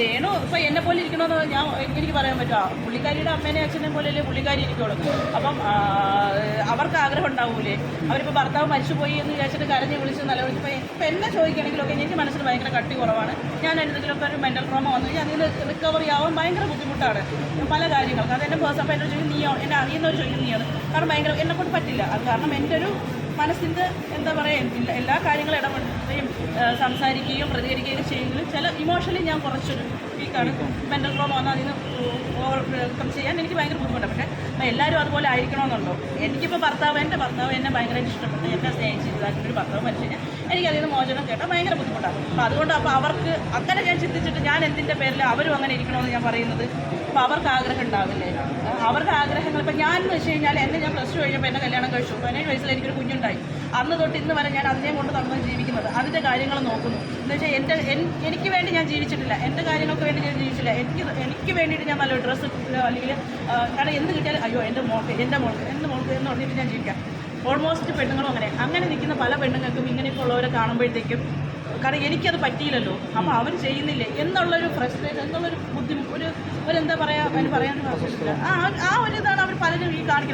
രേണു ഇപ്പം എന്നെ പോലെ ഇരിക്കണമെന്ന് ഞാൻ എനിക്ക് പറയാൻ പറ്റുമോ പുള്ളിക്കാരിയുടെ അമ്മേനെ അച്ഛനെ പോലെയല്ലേ പുള്ളിക്കാരി ഇരിക്കുള്ളൂ. അപ്പം അവർക്ക് ആഗ്രഹം ഉണ്ടാവൂലേ? അവരിപ്പോൾ ഭർത്താവ് മരിച്ചുപോയി എന്ന് വിചാരിച്ചിട്ട് കരഞ്ഞു വിളിച്ച് നിലവിളിച്ച് ഇപ്പം ഇപ്പം എന്നെ ചോദിക്കുകയാണെങ്കിലൊക്കെ എനിക്ക് മനസ്സിൽ ഭയങ്കര കട്ടി കുറവാണ്. ഞാൻ എന്തെങ്കിലുമൊക്കെ ഒരു മെന്റൽ ട്രോമ വന്നു ഞാൻ അതിന് റിക്കവറി ആവാൻ ഭയങ്കര ബുദ്ധിമുട്ടാണ്. പല കാര്യങ്ങൾക്ക്. അത് എന്റെ പേഴ്സൺ എന്നോട് ചോദിക്കും നീയോ? എന്നെ അറിയുന്നവർ ചോദിക്കും നീയാണ്. കാരണം ഭയങ്കര എന്നെ കൊണ്ട് പറ്റില്ല. അത് കാരണം എന്റെ ഒരു മനസ്സിന്റെ എന്താ പറയുക എല്ലാ കാര്യങ്ങളും ഇടപെടുകയും ആ, സംസാരിക്കുകയും പ്രതികരിക്കുകയും ചെയ്യുമെങ്കിലും ചില ഇമോഷണലി ഞാൻ കുറച്ചൊരു വീക്കാണ് മെന്റൽ പ്രോബ്ലം വന്നാൽ അതിന് ഓവർകം ചെയ്യാൻ എനിക്ക് ഭയങ്കര ബുദ്ധിമുട്ടാണ്. പക്ഷേ എല്ലാവരും അതുപോലെ ആയിരിക്കണമെന്നുണ്ടോ? എനിക്കിപ്പോൾ ഭർത്താവ് എന്റെ ഭർത്താവ് എന്നെ ഭയങ്കരമായിട്ട് ഇഷ്ടപ്പെട്ടു. എന്നെ സ്നേഹിച്ച്. ഇതാക്കിയിട്ട് ഒരു ഭർത്താവ് കഴിഞ്ഞാൽ എനിക്കതിൽ നിന്ന് മോചനം കേട്ടാൽ ഭയങ്കര ബുദ്ധിമുട്ടാണ്. അപ്പോൾ അതുകൊണ്ട് അപ്പോൾ അവർക്ക് അങ്ങനെ ഞാൻ ചിന്തിച്ചിട്ട് ഞാൻ എന്തിന്റെ പേരിൽ അവരും അങ്ങനെ ഇരിക്കണമെന്ന് ഞാൻ പറയുന്നത് അപ്പോൾ അവർക്ക് ആഗ്രഹം ഉണ്ടാവില്ലേ? അവരുടെ ആഗ്രഹങ്ങൾ ഇപ്പം ഞാൻ എന്ന് വെച്ച് കഴിഞ്ഞാൽ എന്നെ ഞാൻ പ്ലസ് ടു കഴിഞ്ഞപ്പോൾ എന്നെ കല്യാണം കഴിച്ചു. പതിനേഴ് വയസ്സിൽ എനിക്കൊരു കുഞ്ഞുണ്ടായി. അന്ന് തൊട്ട് ഇന്ന് വരെ ഞാൻ അതിനെ കൊണ്ട് നടന്ന് ജീവിക്കുന്നത്. അതിന്റെ കാര്യങ്ങൾ നോക്കുന്നു. എന്ന് വെച്ചാൽ എന്റെ എനിക്ക് വേണ്ടി ഞാൻ ജീവിച്ചിട്ടില്ല. എന്റെ കാര്യങ്ങൾക്ക് വേണ്ടി ഞാൻ ജീവിച്ചില്ല. എനിക്ക് എനിക്ക് വേണ്ടിയിട്ട് ഞാൻ നല്ല ഡ്രസ്സ് അല്ലെങ്കിൽ കാരണം എന്ത് കിട്ടിയാലും അയ്യോ എന്റെ മോൾക്ക് എന്റെ മോൾക്ക് എന്റെ മോൾക്ക് എന്ന് പറഞ്ഞിട്ട് ഞാൻ ജീവിക്കാം. ഓൾമോസ്റ്റ് പെണ്ണുങ്ങളും അങ്ങനെ. അങ്ങനെ നിൽക്കുന്ന പല പെണ്ണുങ്ങൾക്കും ഇങ്ങനെയൊക്കെ ഉള്ളവരെ കാണുമ്പോഴത്തേക്കും കാരണം എനിക്കത് പറ്റിയില്ലല്ലോ. അപ്പോൾ അവർ ചെയ്യുന്നില്ലേ? എന്നുള്ളൊരു ഫ്രസ്ട്രേഷൻ എന്നുള്ളൊരു ബുദ്ധിമുട്ട് ഒരു ഒരു എന്താ പറയുക അതിന് പറയാൻ ആ ആ ഒരു ഇതാണ് അവർ പലരും ഈ കാണിക്കുന്നത്